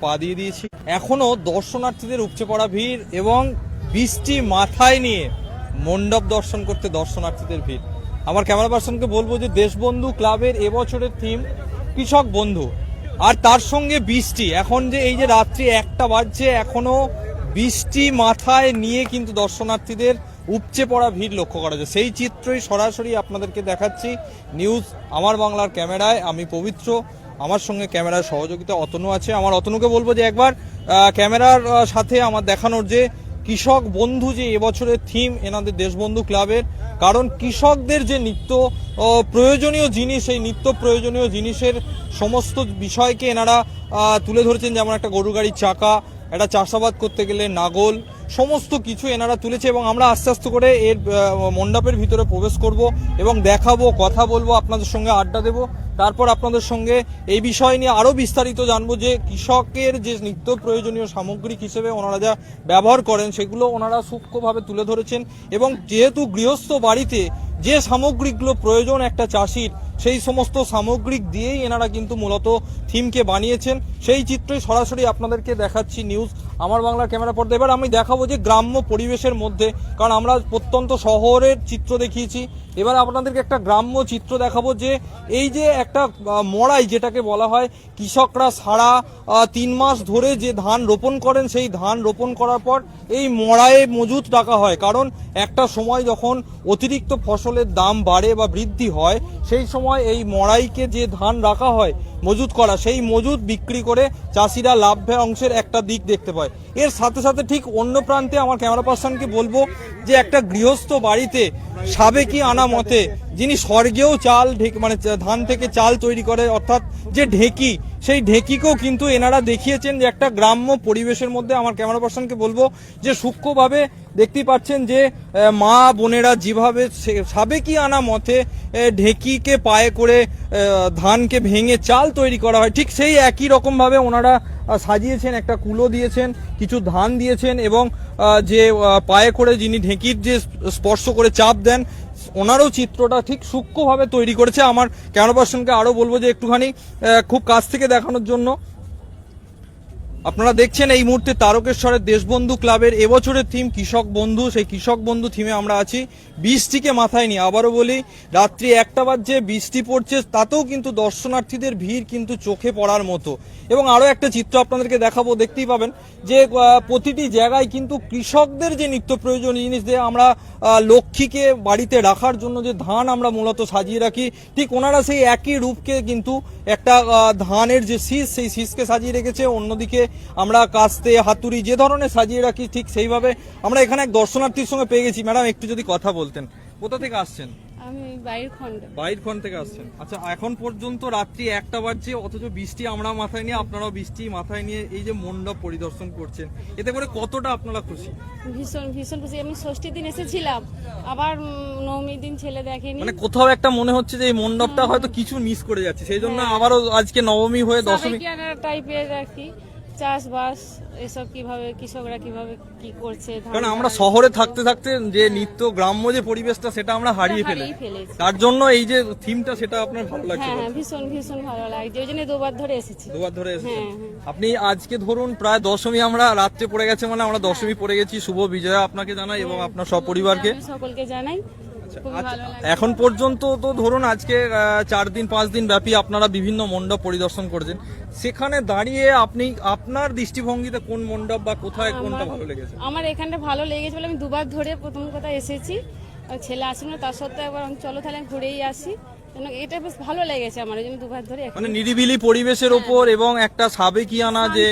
পা দিয়ে দিয়েছি। এখনও দর্শনার্থীদের উপচে পড়া ভিড় এবং বৃষ্টি মাথায় নিয়ে মণ্ডপ দর্শন করতে দর্শনার্থীদের ভিড়। আমার ক্যামেরা পার্সনকে বলব যে দেশবন্ধু ক্লাবের এবছরের থিম কৃষক বন্ধু। আর তার সঙ্গে বৃষ্টি। এখন যে এই যে রাত্রি একটা বাজছে, এখনও বৃষ্টি মাথায় নিয়ে কিন্তু দর্শনার্থীদের উপচে পড়া ভিড় লক্ষ্য করা যায়। সেই চিত্রই সরাসরি আপনাদেরকে দেখাচ্ছি। নিউজ আমার বাংলার ক্যামেরায়। আমি পবিত্র। আমার সঙ্গে ক্যামেরার সহযোগিতা অতনু আছে। আমার অতনুকে বলব যে একবার ক্যামেরার সাথে আমার দেখানোর যে কৃষক বন্ধু যে এবছরের থিম এনাদের দেশবন্ধু ক্লাবের, কারণ কৃষকদের যে নিত্য প্রয়োজনীয় জিনিস এই নিত্য প্রয়োজনীয় জিনিসের সমস্ত বিষয়কে এনারা তুলে ধরেছেন, যেমন একটা গরু গাড়ির চাকা, একটা চাষাবাদ করতে গেলে নাগল, সমস্ত কিছু এনারা তুলেছে এবং আমরা আস্তে আস্তে করে এর মণ্ডপের ভিতরে প্রবেশ করব এবং দেখাবো, কথা বলব, আপনাদের সঙ্গে আড্ডা দেবো। তারপর আপনাদের সঙ্গে এই বিষয় নিয়ে আরও বিস্তারিত জানব যে কৃষকের যে নিত্য প্রয়োজনীয় সামগ্রিক হিসেবে ওনারা যা ব্যবহার করেন, সেগুলো ওনারা সূক্ষ্মভাবে তুলে ধরেছেন এবং যেহেতু গৃহস্থ বাড়িতে যে সামগ্রিকগুলো প্রয়োজন একটা চাষির, সেই সমস্ত সামগ্রিক দিয়েই এনারা কিন্তু মূলত থিমকে বানিয়েছেন। সেই চিত্রই সরাসরি আপনাদেরকে দেখাচ্ছি নিউজ আমার বাংলার ক্যামেরা পর্দা এবার আমি দেখাবো যে গ্রাম্য পরিবেশের মধ্যে, কারণ আমরা প্রত্যন্ত শহরের চিত্র দেখিয়েছি। এবার আপনাদেরকে একটা গ্রাম্য চিত্র দেখাবো যে এই যে একটা মড়াই যেটাকে বলা হয়, কৃষকরা সারা তিন মাস ধরে যে ধান রোপণ করেন, সেই ধান রোপণ করার পর এই মড়াইয়ে মজুত রাখা হয়। কারণ একটা সময় যখন অতিরিক্ত ফসলের দাম বাড়ে বা বৃদ্ধি হয়, সেই সময় এই মড়াইকে যে ধান রাখা হয়, মজুত করা, সেই মজুত বিক্রি করে চাষিরা লাভের অংশের একটা দিক দেখতে পায়। এর সাথে সাথে ঠিক অন্য প্রান্তে আমার ক্যামেরা পার্সনকে বলব যে একটা গৃহস্থ বাড়িতে সাবেকি আনা মতে যিনি স্বর্গেও চাল ঢেক- মানে ধান থেকে চাল তৈরি করে, অর্থাৎ যে ঢেকি, সেই ঢেকিকেও কিন্তু এনারা দেখিয়েছেন যে একটা গ্রাম্য পরিবেশের মধ্যে। আমার ক্যামেরা পার্সনকে বলব যে সূক্ষ্মভাবে দেখতেই পাচ্ছেন যে মা বোনেরা যেভাবে সাবেকি আনা মতে ঢেকিকে পায়ে করে ধানকে ভেঙে চাল তৈরি করা হয়, ঠিক সেই একই রকমভাবে ওনারা সাজিয়েছেন, একটা কুলো দিয়েছেন, কিছু ধান দিয়েছেন এবং যে পায়ে করে যিনি ঢেঁকির যে স্পর্শ করে চাপ দেন ওনারও চিত্রটা ঠিক সূক্ষ্মভাবে তৈরি করেছে। আমার ক্যামেরা পার্সনকে আরও বলব যে একটুখানি খুব কাছ থেকে দেখানোর জন্য। আপনারা দেখছেন এই মুহূর্তে তারকেশ্বরের দেশবন্ধু ক্লাবের এবছরের থিম কৃষক বন্ধু। সেই কৃষক বন্ধু থিমে আমরা আছি। বৃষ্টিকে মাথায় নিয়ে আবারও বলি, রাত্রি একটা বাজছে, বৃষ্টি পড়ছে, তাতেও কিন্তু দর্শনার্থীদের ভিড় কিন্তু চোখে পড়ার মতো। এবং আরও একটা চিত্র আপনাদেরকে দেখাবো, দেখতেই পাবেন যে প্রতিটি জায়গায় কিন্তু কৃষকদের যে নিত্য প্রয়োজনীয় জিনিস দিয়ে আমরা লক্ষ্মীকে বাড়িতে রাখার জন্য যে ধান আমরা মূলত সাজিয়ে রাখি, ঠিক ওনারা সেই একই রূপকে কিন্তু একটা ধানের যে শীষ, সেই শীষকে সাজিয়ে রেখেছে। অন্যদিকে আমরা কাস্তে হাতুড়ি যে ধরনের সাজিয়ে রাখি ঠিক সেইভাবে আমরা এখানে এক দর্শনার্থীর সঙ্গে পেয়ে গেছি। ম্যাডাম একটু যদি কথা বলতেন। কোথা থেকে আসছেন? আমি বাইরের খন্ড। বাইর খন থেকে আসছেন। আচ্ছা এখন পর্যন্ত রাত্রি একটা বাজছে অথচ বৃষ্টি আমরা মাথায় নিয়ে আপনারাও বৃষ্টি মাথায় নিয়ে এই যে মণ্ডপ পরিদর্শন করছেন এতে করে কতটা আপনারা খুশি? ভীষণ ভীষণ খুশি। আমি ষষ্ঠীর দিন এসেছিলাম আবার নবমীর দিন ছেলে দেখেনি। মানে কোথাও একটা মনে হচ্ছে যে এই মণ্ডপটা হয়তো কিছু মিস করে যাচ্ছে সেই জন্য আবারও আজকে নবমী হয়ে দশমী টাইপের আর কি চাষবাস এসব কীভাবে কৃষকরা কীভাবে কি করছে কারণ আমরা শহরে থাকতে থাকতে যে নিত্য গ্রাম্য যে পরিবেশটা সেটা আমরা হারিয়ে ফেলে ফেলেছি। তার জন্য এই যে থিমটা সেটা আপনার ভালো লাগছে হ্যাঁ হ্যাঁ ভীষণ ভীষণ ভালো লাগছে। ওই জন্য দুবার ধরে এসেছি। দুবার ধরে এসেছেন। হ্যাঁ, হ্যাঁ। আপনি আজকে ধরুন প্রায় দশমী আমরা রাত্রে পড়ে গেছে মানে আমরা দশমী পড়ে গেছি। শুভ বিজয়া আপনাকে জানাই এবং আপনার সব পরিবারকে সকলকে জানাই। আচ্ছা, লাগে এখন পর্যন্ত তো ধরুন আজকে চার দিন পাঁচ দিন ব্যাপী আপনারা বিভিন্ন মণ্ডপ পরিদর্শন করেছেন। সেখানে দাঁড়িয়ে আপনি আপনার দৃষ্টিভঙ্গিতে কোন মণ্ডপ বা কোথায় কোনটা ভালো লেগেছে? আমার এখানটা ভালো লেগেছে বলে আমি দুবার ধরে প্রথম কথা এসেছি। আর ছেলে আসেন না তার সত্ত্বেও একবার আমি চলো তাহলে ঘুরেই আসি। এটা বেশ ভালো লেগেছে আমার জন্য দুবার ধরে মানে নিরিবিলি পরিবেশের ওপর এবং একটা সাবেকিয়ানা যে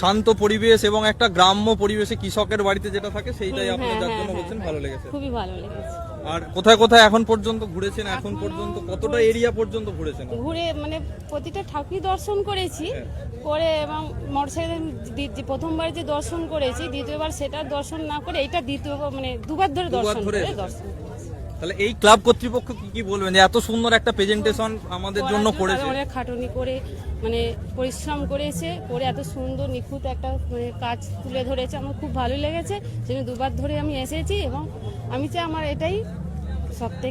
শান্ত পরিবেশ এবং একটা গ্রাম্য পরিবেশে কৃষকের বাড়িতে যেটা থাকে সেইটাই আপনি হ্যাঁ, যার হ্যাঁ, জন্য হ্যাঁ, বলছেন হ্যাঁ। ভালো লেগেছে। খুবই ভালো লেগেছে। আর কোথায় কোথায় এখন পর্যন্ত ঘুরেছেন এখন পর্যন্ত কতটা এরিয়া পর্যন্ত ঘুরেছেন? ঘুরে মানে প্রতিটা ঠাকুরই দর্শন করেছি হ্যাঁ। করে এবং মোটরসাইকেল প্রথমবার যে দর্শন করেছি দ্বিতীয়বার সেটা দর্শন না করে এটা দ্বিতীয় মানে দুবার ধরে দর্শন করে দর্শন তাহলে এই ক্লাব কর্তৃপক্ষ কি কি বলবেন? যে এত সুন্দর একটা প্রেজেন্টেশন আমাদের জন্য করেছে। অনেক খাটুনি করে মানে পরিশ্রম করেছে করে এত সুন্দর নিখুঁত একটা মানে কাজ তুলে ধরেছে। আমার খুব ভালো লেগেছে সেজন্য দুবার ধরে আমি এসেছি এবং আমি চাই আমার এটাই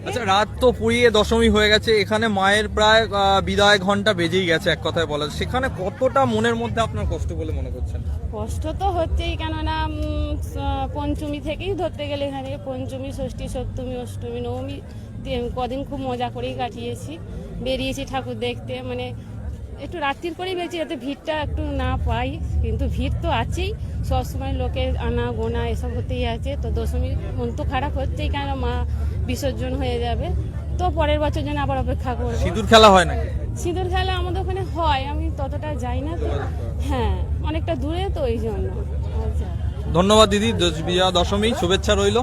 আচ্ছা রাত তো পুড়িয়ে দশমী হয়ে গেছে এখানে মায়ের প্রায় বিদায় ঘণ্টা বেজেই গেছে এক কথায় বলা যায়। সেখানে কতটা মনের মধ্যে আপনার কষ্ট বলে মনে করছেন? কষ্ট তো হচ্ছেই কেননা পঞ্চমী থেকেই ধরতে গেলে এখানে পঞ্চমী ষষ্ঠী সপ্তমী অষ্টমী নবমী কদিন খুব মজা করেই কাটিয়েছি বেরিয়েছি ঠাকুর দেখতে মানে একটু রাত্রির করেই বেরিয়েছি যাতে ভিড়টা একটু না পাই কিন্তু ভিড় তো আছেই। সবসময় লোকের আনা গোনা এসব হতেই আছে। তো দশমী মন তো খারাপ হচ্ছেই কেন মা বিসর্জন হয়ে যাবে। তো পরের বছর যেন আবার অপেক্ষা করব। সিঁদুর খেলা হয় নাকি? সিঁদুর খেলা আমাদের ওখানে হয় আমি ততটা যাই না তো। হ্যাঁ অনেকটা দূরে তো ওই জন্য। আচ্ছা ধন্যবাদ দিদি বিজয়া দশমী শুভেচ্ছা রইল।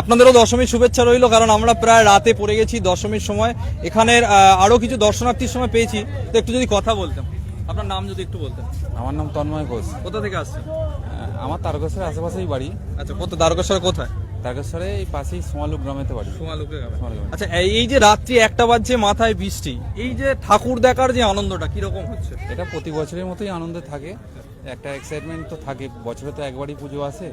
আপনাদেরও দশমীর শুভেচ্ছা রইল কারণ আমরা প্রায় রাতে পড়ে গেছি দশমীর সময়। এখানের আহ, আরও কিছু দর্শনার্থীর সময় পেয়েছি। তো একটু যদি কথা বলতাম আপনার নাম যদি একটু বলতেন। আমার নাম তন্ময় ঘোষ। কোথা থেকে আসছেন? আমার তারকেশ্বরের আশেপাশেই বাড়ি। আচ্ছা কোথা দ্বারকেশ্বরে কোথায়? তারকেশ্বরে এই পাশেই সোমালুক গ্রামেতে বাড়ি। গ্রামে। আচ্ছা এই- যে রাত্রি একটা বাজছে মাথায় বৃষ্টি। এই যে ঠাকুর দেখার যে আনন্দটা কীরকম হচ্ছে? এটা প্রতি বছরের মতোই আনন্দে থাকে। একটা এক্সাইটমেন্ট তো থাকে। বছরে তো একবারই পুজো আসে।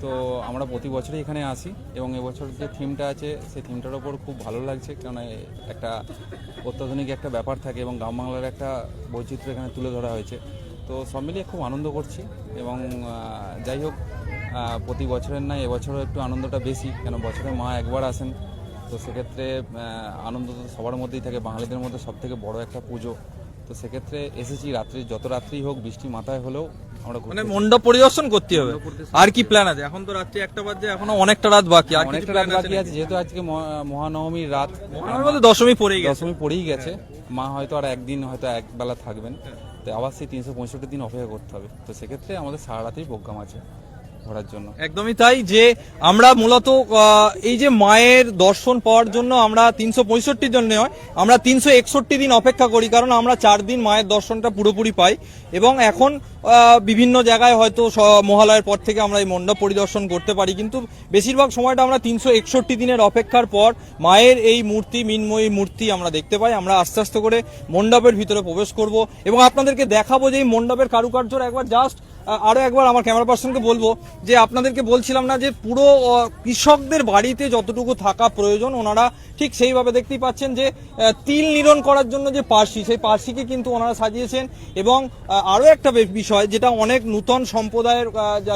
তো আমরা প্রতি বছরই এখানে আসি। এবং এবছর যে থিমটা আছে সেই থিমটার ওপর খুব ভালো লাগছে। কারণ একটা অত্যাধুনিক একটা ব্যাপার থাকে এবং গ্রাম বাংলার একটা বৈচিত্র্য এখানে তুলে ধরা হয়েছে। তো সব মিলিয়ে খুব আনন্দ করছি এবং যাই হোক প্রতি বছরের নয় এবছরও একটু আনন্দটা বেশি কেন বছরে মা একবার আসেন। তো সেক্ষেত্রে আনন্দ তো সবার মধ্যেই থাকে বাঙালিদের মধ্যে সব থেকে বড় একটা পুজো। তো সেক্ষেত্রে এসেছি রাত্রি যত রাত্রি হোক বৃষ্টি মাথায় হলেও আমরা মানে। মণ্ডপ পরিদর্শন করতে হবে। আর কি প্ল্যান আছে? এখন তো রাত্রি একটা বাজছে এখনও অনেকটা রাত বাকি আর অনেকটা রাত বাকি আছে যেহেতু আজকে মহা- মহানবমীর রাত। দশমী পড়েই দশমী পড়েই গেছে। মা হয়তো আর একদিন হয়তো এক বেলা থাকবেন তো আবার সেই তিনশো পঁয়ষট্টি দিন অপেক্ষা করতে হবে। তো সেক্ষেত্রে আমাদের সারা রাতেই প্রোগ্রাম আছে। ঘোরার জন্য। একদমই তাই যে আমরা মূলত এই যে মায়ের দর্শন পাওয়ার জন্য আমরা তিনশো পঁয়ষট্টির জন্য নয়, আমরা তিনশো একষট্টি দিন অপেক্ষা করি, কারণ আমরা চার দিন মায়ের দর্শনটা পুরোপুরি পাই। এবং এখন বিভিন্ন জায়গায় হয়তো মহালয়ের পর থেকে আমরা এই মণ্ডপ পরিদর্শন করতে পারি, কিন্তু বেশিরভাগ সময়টা আমরা তিনশো একষট্টি দিনের অপেক্ষার পর মায়ের এই মূর্তি, মিনময়ী মূর্তি আমরা দেখতে পাই। আমরা আস্তে আস্তে করে মণ্ডপের ভিতরে প্রবেশ করব। এবং আপনাদেরকে দেখাবো যে এই মণ্ডপের কারুকার্যর একবার জাস্ট আরও একবার আমার ক্যামেরা পার্সনকে বলব যে আপনাদেরকে বলছিলাম না যে পুরো কৃষকদের বাড়িতে যতটুকু থাকা প্রয়োজন, ওনারা ঠিক সেইভাবে দেখতেই পাচ্ছেন যে তিল নিরণ করার জন্য যে পার্সি সেই পার্সিকে কিন্তু ওনারা সাজিয়েছেন এবং আরও একটা বিষয় যেটা অনেক নূতন সম্প্রদায়ের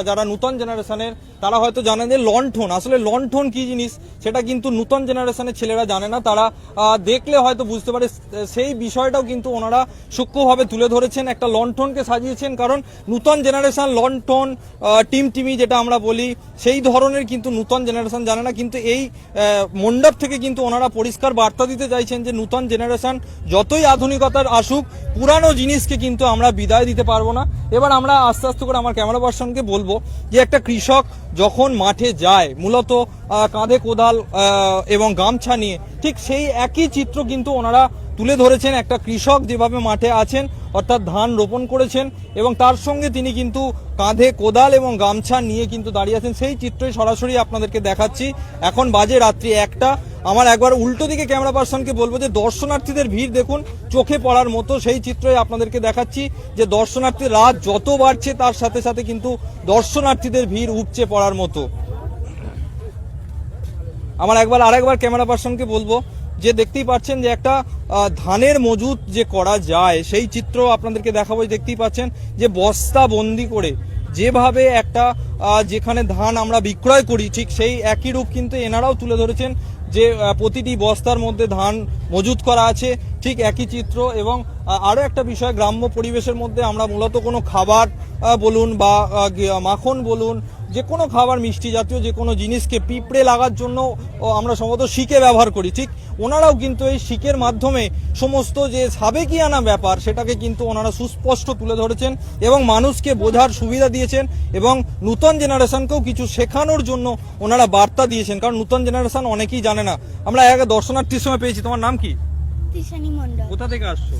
যারা নূতন জেনারেশনের তারা হয়তো জানেন যে লণ্ঠন। আসলে লণ্ঠন কি জিনিস? সেটা কিন্তু নূতন জেনারেশনের ছেলেরা জানে না। তারা দেখলে হয়তো বুঝতে পারে সেই বিষয়টাও কিন্তু ওনারা সূক্ষ্মভাবে তুলে ধরেছেন। একটা লণ্ঠনকে সাজিয়েছেন কারণ নূতন জেনারেশন লণ্ঠন আহ, টিম টিমি যেটা আমরা বলি সেই ধরনের কিন্তু নূতন জেনারেশন জানে না। কিন্তু এই মণ্ডপ থেকে কিন্তু ওনারা পরিষ্কার বার্তা দিতে চাইছেন যে নূতন জেনারেশন যতই আধুনিকতার আসুক, পুরানো জিনিসকে কিন্তু আমরা বিদায় দিতে পারব না। এবার আমরা আস্তে আস্তে করে আমার ক্যামেরা পার্সনকে বলব যে একটা কৃষক যখন মাঠে যায়, মূলত কাঁধে কোদাল এবং গামছা নিয়ে, ঠিক সেই একই চিত্র কিন্তু ওনারা তুলে ধরেছেন। একটা কৃষক যেভাবে মাঠে আছেন, অর্থাৎ ধান রোপণ করেছেন এবং তার সঙ্গে তিনি কিন্তু কাঁধে কোদাল এবং গামছা নিয়ে কিন্তু দাঁড়িয়ে আছেন। সেই চিত্রই সরাসরি আপনাদেরকে দেখাচ্ছি। এখন বাজে রাত্রি একটা। আমার একবার উল্টো দিকে ক্যামেরা পার্সনকে বলব যে দর্শনার্থীদের ভিড় দেখুন, চোখে পড়ার মতো সেই চিত্রই আপনাদেরকে দেখাচ্ছি, যে দর্শনার্থী রাত যত বাড়ছে তার সাথে সাথে কিন্তু দর্শনার্থীদের ভিড় উপচে পড়ার মতো। আমার একবার আরেকবার ক্যামেরা পার্সনকে বলব যে দেখতেই পাচ্ছেন যে একটা ধানের মজুত যে করা যায়, সেই চিত্র আপনাদেরকে দেখাবো দেখতেই পাচ্ছেন যে বস্তা বন্দি করে যেভাবে একটা যেখানে ধান আমরা বিক্রয় করি, ঠিক সেই একই রূপ কিন্তু এনারাও তুলে ধরেছেন। যে প্রতিটি বস্তার মধ্যে ধান মজুত করা আছে, ঠিক একই চিত্র এবং আরও একটা বিষয়, গ্রাম্য পরিবেশের মধ্যে আমরা মূলত কোনো খাবার বলুন বা মাখন বলুন যে কোনো খাবার মিষ্টি জাতীয় যে কোনো জিনিসকে পিঁপড়ে লাগার জন্য ও, আমরা সম্ভবত শিকে ব্যবহার করি। ঠিক ওনারাও কিন্তু এই শিকের মাধ্যমে সমস্ত যে সাবেকিয়ানা ব্যাপার সেটাকে কিন্তু ওনারা সুস্পষ্ট তুলে ধরেছেন এবং মানুষকে বোঝার সুবিধা দিয়েছেন এবং নূতন জেনারেশনকেও কিছু শেখানোর জন্য ওনারা বার্তা দিয়েছেন। কারণ নূতন জেনারেশন অনেকেই জানে না। আমরা এক দর্শনার্থীর সময় পেয়েছি। তোমার নাম কি? কোথা থেকে আসছো?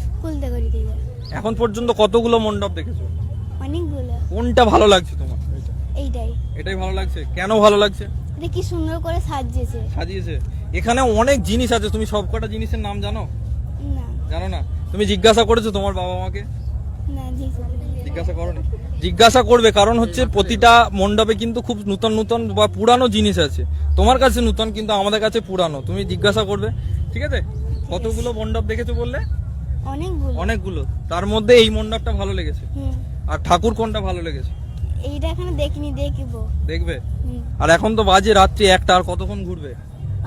এখন পর্যন্ত কতগুলো মণ্ডপ দেখেছ? অনেকগুলো। কোনটা ভালো লাগছে তোমার? এইটাই। এটাই ভালো লাগছে। কেন ভালো লাগছে? এটা কি সুন্দর করে সাজিয়েছে। সাজিয়েছে। এখানে অনেক জিনিস আছে। তুমি সবকটা জিনিসের নাম জানো? না। জানো না? তুমি জিজ্ঞাসা করেছ তোমার বাবা মাকে? না জিজ্ঞাসা করনি। জিজ্ঞাসা করবে কারণ হচ্ছে প্রতিটা মণ্ডপে কিন্তু খুব নূতন নূতন বা পুরানো জিনিস আছে। তোমার কাছে নূতন কিন্তু আমাদের কাছে পুরানো। তুমি জিজ্ঞাসা করবে ঠিক আছে? কতগুলো মণ্ডপ দেখেছ বললে? অনেকগুলো। অনেকগুলো। তার মধ্যে এই মণ্ডপটা ভালো লেগেছে। আর ঠাকুর কোনটা ভালো লেগেছে? এইটা এখনও দেখিনি দেখব। দেখবে? আর এখন তো বাজে রাত্রি একটা আর কতক্ষণ ঘুরবে?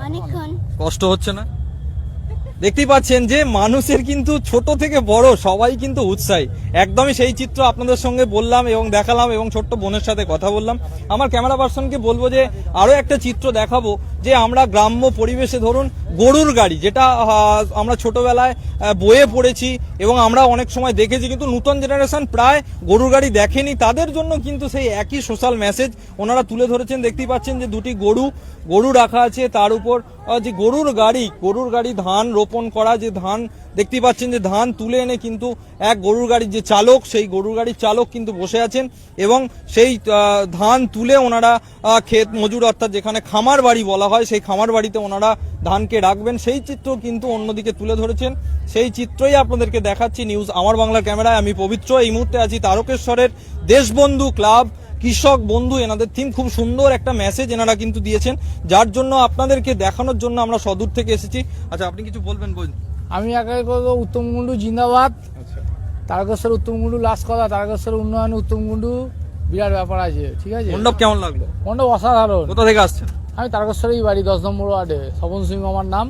অনেকক্ষণ। কষ্ট হচ্ছে না? দেখতেই পাচ্ছেন যে মানুষের কিন্তু ছোট থেকে বড় সবাই কিন্তু উৎসাহী। একদমই সেই চিত্র আপনাদের সঙ্গে বললাম এবং দেখালাম এবং ছোট্ট বোনের সাথে কথা বললাম। আমার ক্যামেরা পার্সনকে বলব যে আরও একটা চিত্র দেখাবো যে আমরা গ্রাম্য পরিবেশে ধরুন গরুর গাড়ি, যেটা আমরা ছোটবেলায় বয়ে পড়েছি এবং আমরা অনেক সময় দেখেছি কিন্তু নতুন জেনারেশন প্রায় গরুর গাড়ি দেখেনি। তাদের জন্য কিন্তু সেই একই সোশ্যাল মেসেজ ওনারা তুলে ধরেছেন। দেখতেই পাচ্ছেন যে দুটি গরু গরু রাখা আছে তার উপর। যে গরুর গাড়ি গরুর গাড়ি ধান রোপণ করা, যে ধান দেখতেই পাচ্ছেন যে ধান তুলে এনে কিন্তু এক গরুর গাড়ির যে চালক, সেই গরুর গাড়ির চালক কিন্তু বসে আছেন এবং সেই ধান তুলে ওনারা ক্ষেত মজুর অর্থাৎ যেখানে খামার বাড়ি বলা হয়, সেই খামার বাড়িতে ওনারা ধানকে রাখবেন। সেই চিত্র কিন্তু অন্যদিকে তুলে ধরেছেন। সেই চিত্রই আপনাদেরকে দেখাচ্ছি নিউজ আমার বাংলা ক্যামেরায়। আমি পবিত্র এই মুহূর্তে আছি তারকেশ্বরের দেশবন্ধু ক্লাব। কৃষক বন্ধু এনাদের থিম খুব সুন্দর একটা মেসেজ এনারা কিন্তু দিয়েছেন যার জন্য আপনাদেরকে দেখানোর জন্য আমরা সদূর থেকে এসেছি। আচ্ছা আপনি কিছু বলবেন বলুন আমি একে করব উত্তম কুণ্ডু জিন্দাবাদ। তারকেশ্বর উত্তম কুণ্ডু লাস্ট কথা তারকেশ্বর উন্নয়নে উত্তম কুণ্ডু বিরাট ব্যাপার আছে ঠিক আছে? মণ্ডপ কেমন লাগল? মণ্ডপ অসাধারণ। কোথা থেকে আসছেন? আমি তারকেশ্বরেই বাড়ি দশ নম্বর ওয়ার্ডে স্বপন সিং আমার নাম।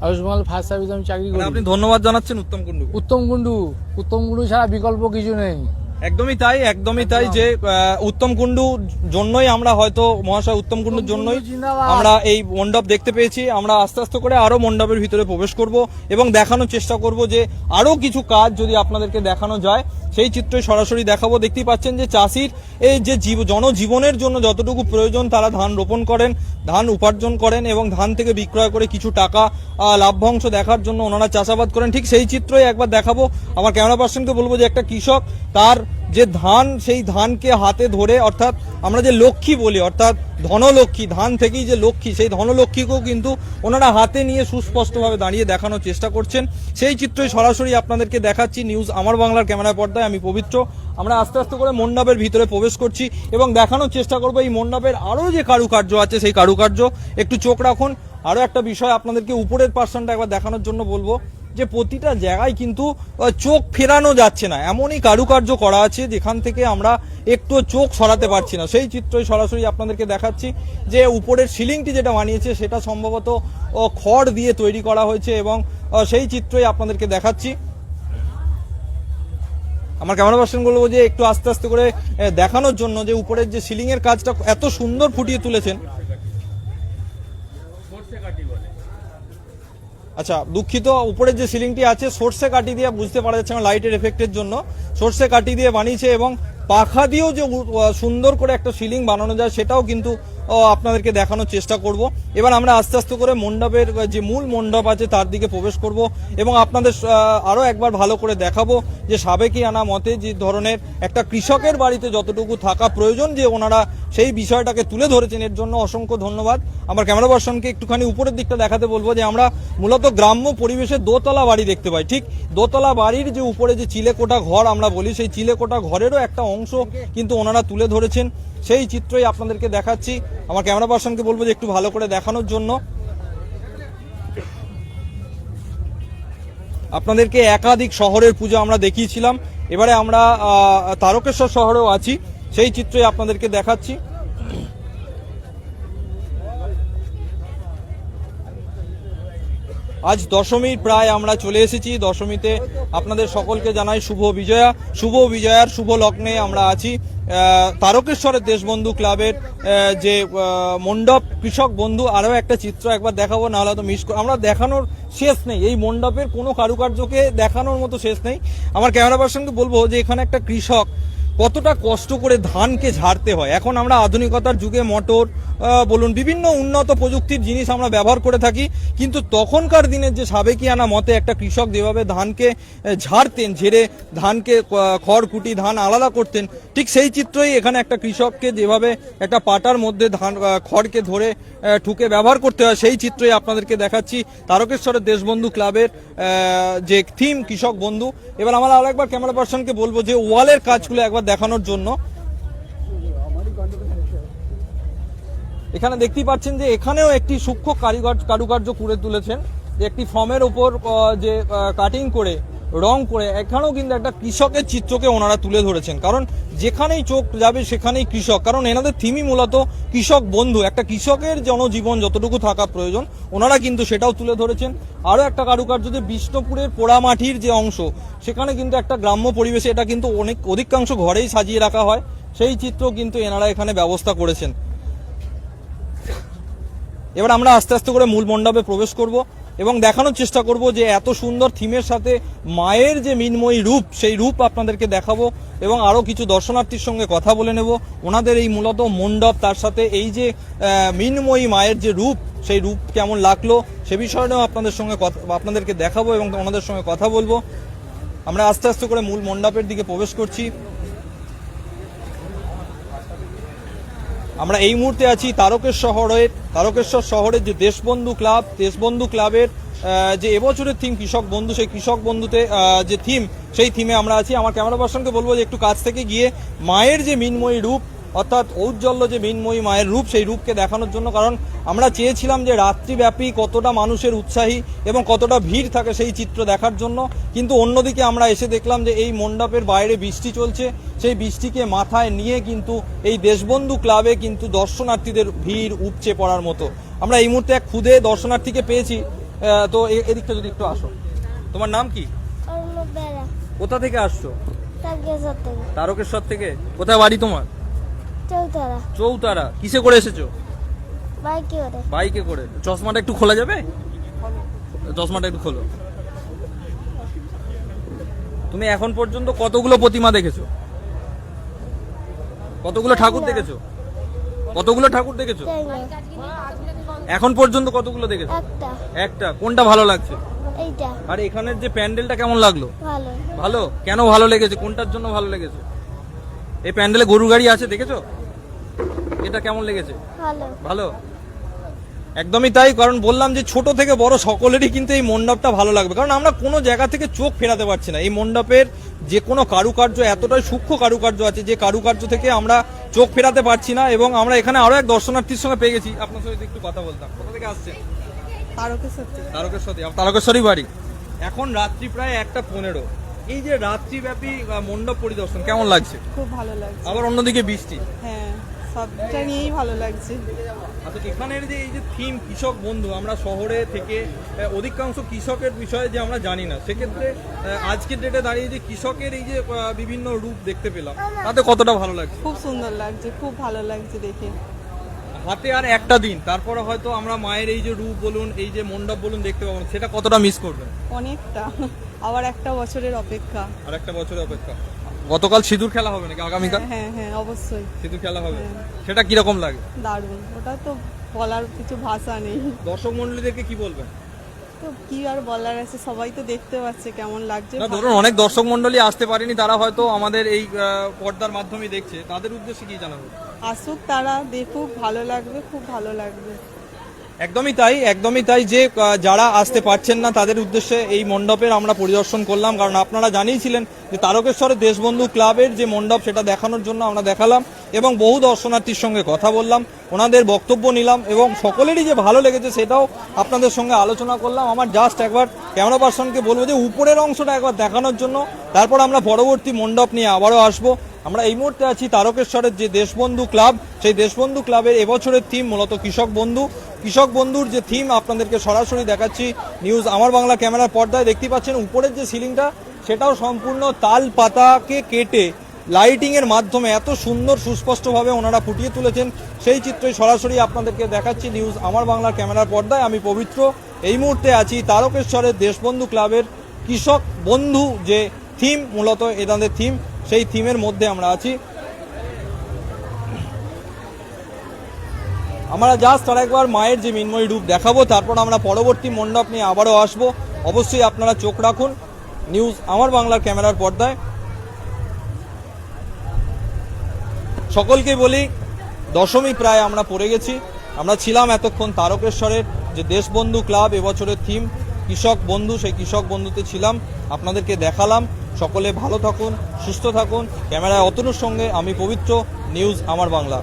ওয়েস্ট বেঙ্গল ফায়ার সার্ভিস আমি চাকরি মানে করি। আপনি ধন্যবাদ জানাচ্ছেন উত্তম কুণ্ডু উত্তম কুণ্ডু উত্তম কুণ্ডু ছাড়া বিকল্প কিছু নেই। একদমই তাই একদমই তাই যে উত্তম কুণ্ডু জন্যই আমরা হয়তো মহাশয় উত্তম কুণ্ডুর জন্যই আমরা এই মণ্ডপ দেখতে পেয়েছি। আমরা আস্তে আস্তে করে আরও মণ্ডপের ভিতরে প্রবেশ করব এবং দেখানোর চেষ্টা করব যে আরও কিছু কাজ যদি আপনাদেরকে দেখানো যায় সেই চিত্রই সরাসরি দেখাবো। দেখতেই পাচ্ছেন যে চাষির এই যে জীব জনজীবনের জন্য যতটুকু প্রয়োজন তারা ধান রোপণ করেন ধান উপার্জন করেন এবং ধান থেকে বিক্রয় করে কিছু টাকা লাভ্যাংশ দেখার জন্য ওনারা চাষাবাদ করেন। ঠিক সেই চিত্রই একবার দেখাবো। আমার ক্যামেরা পার্সনকে বলব যে একটা কৃষক তার যে ধান, সেই ধানকে হাতে ধরে অর্থাৎ আমরা যে লক্ষ্মী বলি, অর্থাৎ ধনলক্ষ্মী, ধান থেকেই যে লক্ষ্মী, সেই ধনলক্ষ্মীকেও কিন্তু ওনারা হাতে নিয়ে সুস্পষ্টভাবে দাঁড়িয়ে দেখানোর চেষ্টা করছেন। সেই চিত্রই সরাসরি আপনাদেরকে দেখাচ্ছি নিউজ আমার বাংলার ক্যামেরা পর্দায়। আমি পবিত্র। আমরা আস্তে আস্তে করে মণ্ডপের ভিতরে প্রবেশ করছি এবং দেখানোর চেষ্টা করব এই মণ্ডপের আরও যে কারুকার্য আছে, সেই কারুকার্য একটু চোখ রাখুন। আরও একটা বিষয় আপনাদেরকে উপরের পার্সনটা একবার দেখানোর জন্য বলব। যে প্রতিটা জায়গায় কিন্তু চোখ ফেরানো যাচ্ছে না। এমনই কারুকার্য করা আছে যেখান থেকে আমরা একটু চোখ সরাতে পারছি না। সেই চিত্রই সরাসরি আপনাদেরকে দেখাচ্ছি যে উপরের সিলিংটি যেটা বানিয়েছে, সেটা সম্ভবত খড় দিয়ে তৈরি করা হয়েছে এবং সেই চিত্রই আপনাদেরকে দেখাচ্ছি। আমার ক্যামেরা বলব যে একটু আস্তে আস্তে করে দেখানোর জন্য যে উপরের যে সিলিং এর কাজটা এত সুন্দর ফুটিয়ে তুলেছেন। আচ্ছা দুঃখিত উপরের যে সিলিংটি আছে, সর্ষে কাটি দিয়ে বুঝতে পারা যাচ্ছে না লাইটের এফেক্টের জন্য। সর্ষে কাটি দিয়ে বানিয়েছে এবং পাখা দিয়েও যে সুন্দর করে একটা সিলিং বানানো যায়, সেটাও কিন্তু আপনাদেরকে দেখানোর চেষ্টা করব। এবার আমরা আস্তে আস্তে করে মণ্ডপের যে মূল মণ্ডপ আছে, তার দিকে প্রবেশ করব এবং আপনাদের আরও একবার ভালো করে দেখাবো যে সাবেকি আনা মতে যে ধরনের একটা কৃষকের বাড়িতে যতটুকু থাকা প্রয়োজন, যে ওনারা সেই বিষয়টাকে তুলে ধরেছেন। এর জন্য অসংখ্য ধন্যবাদ। আমার ক্যামেরা পার্সনকে একটুখানি উপরের দিকটা দেখাতে বলব যে আমরা মূলত গ্রাম্য পরিবেশে দোতলা বাড়ি দেখতে পাই। ঠিক দোতলা বাড়ির যে উপরে যে চিলেকোটা ঘর আমরা বলি, সেই চিলেকোটা ঘরেরও একটা অংশ কিন্তু ওনারা তুলে ধরেছেন। সেই চিত্রই আপনাদেরকে দেখাচ্ছি। আমার ক্যামেরা পার্সনকে বলব যে একটু ভালো করে দেখানোর জন্য। আপনাদেরকে একাধিক শহরের পুজো আমরা দেখিয়েছিলাম। এবারে আমরা তারকেশ্বর শহরেও আছি। সেই চিত্রই আপনাদেরকে দেখাচ্ছি। আজ দশমীর প্রায় আমরা চলে এসেছি দশমীতে। আপনাদের সকলকে জানাই শুভ বিজয়া। শুভ বিজয়ার শুভ লগ্নে আমরা আছি। তারকেশ্বরের দেশবন্ধু ক্লাবের যে মণ্ডপ কৃষক বন্ধু, আরও একটা চিত্র একবার দেখাবো, নাহলে তো মিস আমরা দেখানোর শেষ নেই। এই মণ্ডপের কোনো কারুকার্যকে দেখানোর মতো শেষ নেই। আমার ক্যামেরা পার্সনকে বলব যে, এখানে একটা কৃষক কতটা কষ্ট করে ধানকে ঝাড়তে হয়। এখন আমরা আধুনিকতার যুগে মোটর বলুন বিভিন্ন উন্নত প্রযুক্তির জিনিস আমরা ব্যবহার করে থাকি কিন্তু তখনকার দিনের যে সাবেকিয়ানা মতে একটা কৃষক যেভাবে ধানকে ঝাড়তেন ঝেড়ে ধানকে আহ, খড়কুটি ধান আলাদা করতেন ঠিক সেই চিত্রই এখানে একটা কৃষককে যেভাবে একটা পাটার মধ্যে ধান খড়কে ধরে ঠুকে ব্যবহার করতে হয় সেই চিত্রই আপনাদেরকে দেখাচ্ছি। তারকেশ্বরের দেশবন্ধু ক্লাবের যে থিম কৃষক বন্ধু। এবার আমরা আরও একবার ক্যামেরা পার্সনকে বলব যে ওয়ালের কাজগুলো একবার দেখানোর জন্য। এখানে দেখতেই পাচ্ছেন যে এখানেও একটি সূক্ষ্ম কারিগর কারুকার্য করে তুলেছেন। যে একটি ফর্মের ওপর যে কাটিং করে রং করে এখানেও কিন্তু একটা কৃষকের চিত্রকে ওনারা তুলে ধরেছেন। কারণ যেখানেই চোখ যাবে সেখানেই কৃষক। কারণ এনাদের থিমই মূলত কৃষক বন্ধু। একটা কৃষকের জনজীবন যতটুকু থাকা প্রয়োজন, ওনারা কিন্তু সেটাও তুলে ধরেছেন। আরও একটা কারুকার্য যে বিষ্ণুপুরের পোড়ামাটির যে অংশ, সেখানে কিন্তু একটা গ্রাম্য পরিবেশে এটা কিন্তু অনেক, অধিকাংশ ঘরেই সাজিয়ে রাখা হয়। সেই চিত্র কিন্তু এনারা এখানে ব্যবস্থা করেছেন। এবার আমরা আস্তে আস্তে করে মূল মণ্ডপে প্রবেশ করব। এবং দেখানোর চেষ্টা করব যে এত সুন্দর থিমের সাথে মায়ের যে মিনময়ী রূপ, সেই রূপ আপনাদেরকে দেখাবো এবং আরও কিছু দর্শনার্থীর সঙ্গে কথা বলে নেব। ওনাদের এই মূলত মণ্ডপ, তার সাথে এই যে মিনময়ী মায়ের যে রূপ, সেই রূপ কেমন লাগল, সে বিষয়টাও আপনাদের সঙ্গে কথা, আপনাদেরকে দেখাবো এবং ওনাদের সঙ্গে কথা বলব। আমরা আস্তে আস্তে করে মূল মণ্ডপের দিকে প্রবেশ করছি। আমরা এই মুহূর্তে আছি তারকেশ্বর শহরের তারকেশ্বর শহরের যে দেশবন্ধু ক্লাব, দেশবন্ধু ক্লাবের যে এবছরের থিম কৃষক বন্ধু, সেই কৃষক বন্ধুতে যে থিম সেই থিমে আমরা আছি। আমার ক্যামেরা পার্সনকে বলব যে একটু কাছ থেকে গিয়ে মায়ের যে মিনময়ী রূপ অর্থাৎ ঔজ্জ্বল্য যে মিনময়ী মায়ের রূপ সেই রূপকে দেখানোর জন্য কারণ আমরা চেয়েছিলাম যে রাত্রিব্যাপী কতটা মানুষের উৎসাহী এবং কতটা ভিড় থাকে সেই চিত্র দেখার জন্য কিন্তু অন্যদিকে আমরা এসে দেখলাম যে এই মণ্ডপের বাইরে বৃষ্টি চলছে। সেই বৃষ্টিকে মাথায় নিয়ে কিন্তু এই দেশবন্ধু ক্লাবে কিন্তু দর্শনার্থীদের ভিড় উপচে পড়ার মতো। আমরা এই মুহূর্তে এক খুদে দর্শনার্থীকে পেয়েছি। তো এদিকটা যদি একটু আসো। তোমার নাম কি? কোথা থেকে আসছো? তারকেশ্বর থেকে। তারকেশ্বর থেকে। কোথায় বাড়ি তোমার? চৌতারা। চৌতারা। কিসে করে এসেছ? বাইকে ওরে বাইকে করে। চশমাটা একটু খোলা যাবে? চশমাটা একটু খোলো। তুমি এখন পর্যন্ত কতগুলো প্রতিমা দেখেছ? কতগুলো ঠাকুর দেখেছ? কতগুলো ঠাকুর দেখেছ? এখন পর্যন্ত কতগুলো দেখেছ? একটা। একটা। কোনটা ভালো লাগছে? এইটা। আর এখানের যে প্যান্ডেলটা কেমন লাগল? ভালো। ভালো? কেন ভালো লেগেছে? কোনটার জন্য ভালো লেগেছে? এই প্যান্ডেলে গরু গাড়ি আছে দেখেছ? এটা কেমন লেগেছে? ভালো। ভালো? একদমই তাই কারণ বললাম যে ছোট থেকে বড় সকলেরই কিন্তু এই মণ্ডপটা ভালো লাগবে। কারণ আমরা কোনো জায়গা থেকে চোখ ফেরাতে পারছি না। এই মণ্ডপের যে কোনো কারুকার্য এতটাই সূক্ষ্ম কারুকার্য আছে যে কারুকার্য থেকে আমরা চোখ ফেরাতে পারছি না এবং আমরা এখানে আরও এক দর্শনার্থীর সঙ্গে পেয়ে গেছি। আপনার সঙ্গে একটু কথা বলতাম। কোথা থেকে আসছেন? তারকেশ্বরী। তারকেশ্বরী বাড়ি। এখন রাত্রি প্রায় একটা পনেরো। এই যে রাত্রিব্যাপী মণ্ডপ পরিদর্শন কেমন লাগছে? খুব ভালো লাগছে। আবার অন্যদিকে বৃষ্টি? হ্যাঁ সবটা নিয়েই ভালো লাগছে। আচ্ছা এখানের যে এই যে থিম কৃষক বন্ধু আমরা শহরে থেকে অধিকাংশ কৃষকের বিষয়ে যে আমরা জানি না সেক্ষেত্রে আজকের ডেটে দাঁড়িয়ে যে কৃষকের এই যে বিভিন্ন রূপ দেখতে পেলাম তাতে কতটা ভালো লাগছে? খুব সুন্দর লাগছে খুব ভালো লাগছে দেখে। হাতে আর একটা দিন তারপরে হয়তো আমরা মায়ের এই যে রূপ বলুন এই যে মণ্ডপ বলুন দেখতে পাবো না, সেটা কতটা মিস করবেন? অনেকটা। আবার একটা বছরের অপেক্ষা। আর একটা বছরের অপেক্ষা। গতকাল সিঁদুর খেলা হবে নাকি আগামীকাল? হ্যাঁ হ্যাঁ অবশ্যই। সিঁদুর খেলা হবে। হ্যাঁ। সেটা কীরকম লাগে? দারুণ। ওটা তো বলার কিছু ভাষা নেই। দর্শক মন্ডলীদেরকে কি বলবেন? তো কি আর বলার আছে? সবাই তো দেখতে পাচ্ছে কেমন লাগছে। না ধরুন অনেক দর্শক মন্ডলী আসতে পারেনি তারা হয়তো আমাদের এই পর্দার মাধ্যমে দেখছে। তাদের উদ্দেশ্যে কি জানাব আসুক তারা দেখুক ভালো লাগবে খুব ভালো লাগবে। একদমই তাই একদমই তাই যে যারা আসতে পারছেন না তাদের উদ্দেশ্যে এই মণ্ডপের আমরা পরিদর্শন করলাম। কারণ আপনারা জানিয়েছিলেন যে তারকেশ্বরের দেশবন্ধু ক্লাবের যে মণ্ডপ সেটা দেখানোর জন্য আমরা দেখালাম এবং বহু দর্শনার্থীর সঙ্গে কথা বললাম, ওনাদের বক্তব্য নিলাম এবং সকলেরই যে ভালো লেগেছে সেটাও আপনাদের সঙ্গে আলোচনা করলাম। আমার জাস্ট একবার ক্যামেরা পার্সনকে বলব যে উপরের অংশটা একবার দেখানোর জন্য, তারপর আমরা পরবর্তী মণ্ডপ নিয়ে আবারও আসব। আমরা এই মুহূর্তে আছি তারকেশ্বরের যে দেশবন্ধু ক্লাব, সেই দেশবন্ধু ক্লাবের এবছরের থিম মূলত কৃষক বন্ধু। কৃষক বন্ধুর যে থিম আপনাদেরকে সরাসরি দেখাচ্ছি নিউজ আমার বাংলা ক্যামেরার পর্দায় দেখতে পাচ্ছেন, উপরের যে সিলিংটা সেটাও সম্পূর্ণ তাল পাতাকে কেটে লাইটিং এর মাধ্যমে এত সুন্দর, সুস্পষ্টভাবে ওনারা ফুটিয়ে তুলেছেন। সেই চিত্রই সরাসরি আপনাদেরকে দেখাচ্ছি নিউজ আমার বাংলার ক্যামেরার পর্দায়। আমি পবিত্র এই মুহূর্তে আছি তারকেশ্বরের দেশবন্ধু ক্লাবের কৃষক বন্ধু যে থিম মূলত এদাদের থিম সেই থিমের মধ্যে আমরা আছি। আমরা জাস্ট আর একবার মায়ের যে মিনময়ী রূপ দেখাবো, তারপর আমরা পরবর্তী মণ্ডপ নিয়ে আবারও আসব। অবশ্যই আপনারা চোখ রাখুন। নিউজ আমার বাংলার ক্যামেরার পর্দায়। সকলকে বলি, দশমী প্রায় আমরা পড়ে গেছি। আমরা ছিলাম এতক্ষণ তারকেশ্বরের যে দেশবন্ধু ক্লাব, এবছরের থিম কৃষক বন্ধু, সেই কৃষক বন্ধুতে ছিলাম। আপনাদেরকে দেখালাম। সকলে ভালো থাকুন, সুস্থ থাকুন। ক্যামেরায় অতনুর সঙ্গে আমি পবিত্র নিউজ আমার বাংলা।